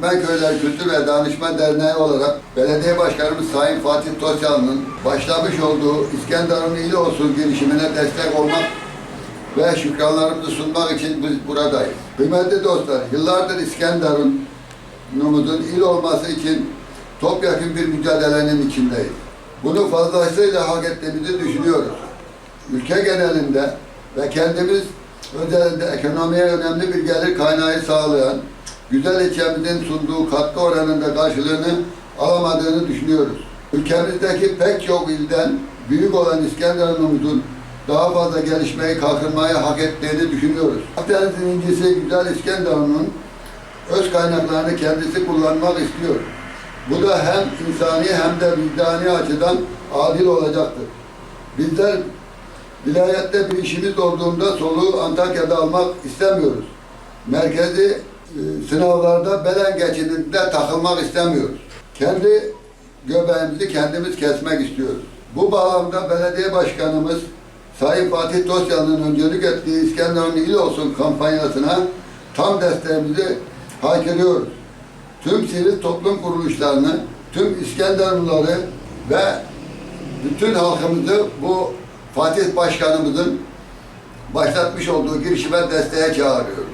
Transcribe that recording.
Türkmen Köyler Kültür ve Danışma Derneği olarak Belediye Başkanımız Sayın Fatih Tosyalı'nın başlamış olduğu İskenderun ili olsun girişimine destek olmak ve şükranlarımızı sunmak için biz buradayız. Kıymetli dostlar, yıllardır İskenderun'umuzun il olması için topyekun bir mücadelenin içindeyiz. Bunu fazlasıyla hak ettiğimizi düşünüyoruz. Ülke genelinde ve kendimiz özelinde ekonomiye önemli bir gelir kaynağı sağlayan güzel ilçemizin sunduğu katkı oranında karşılığını alamadığını düşünüyoruz. Ülkemizdeki pek çok ilden büyük olan İskenderun'umuzun daha fazla gelişmeyi, kalkınmayı hak ettiğini düşünüyoruz. Akdeniz'in incisi güzel İskenderun'un öz kaynaklarını kendisi kullanmak istiyor. Bu da hem insani hem de vicdani açıdan adil olacaktır. Bizler vilayette bir işimiz olduğunda soluğu Antakya'da almak istemiyoruz. Merkezi sınavlarda Belen geçidinde takılmak istemiyoruz. Kendi göbeğimizi kendimiz kesmek istiyoruz. Bu bağlamda belediye başkanımız Sayın Fatih Tosyalı'nın öncülük ettiği İskenderun İl Olsun kampanyasına tam desteğimizi haykırıyoruz. Tüm sivil toplum kuruluşlarını, tüm İskenderunluları ve bütün halkımızı bu Fatih Başkanımızın başlatmış olduğu girişime desteğe çağırıyoruz.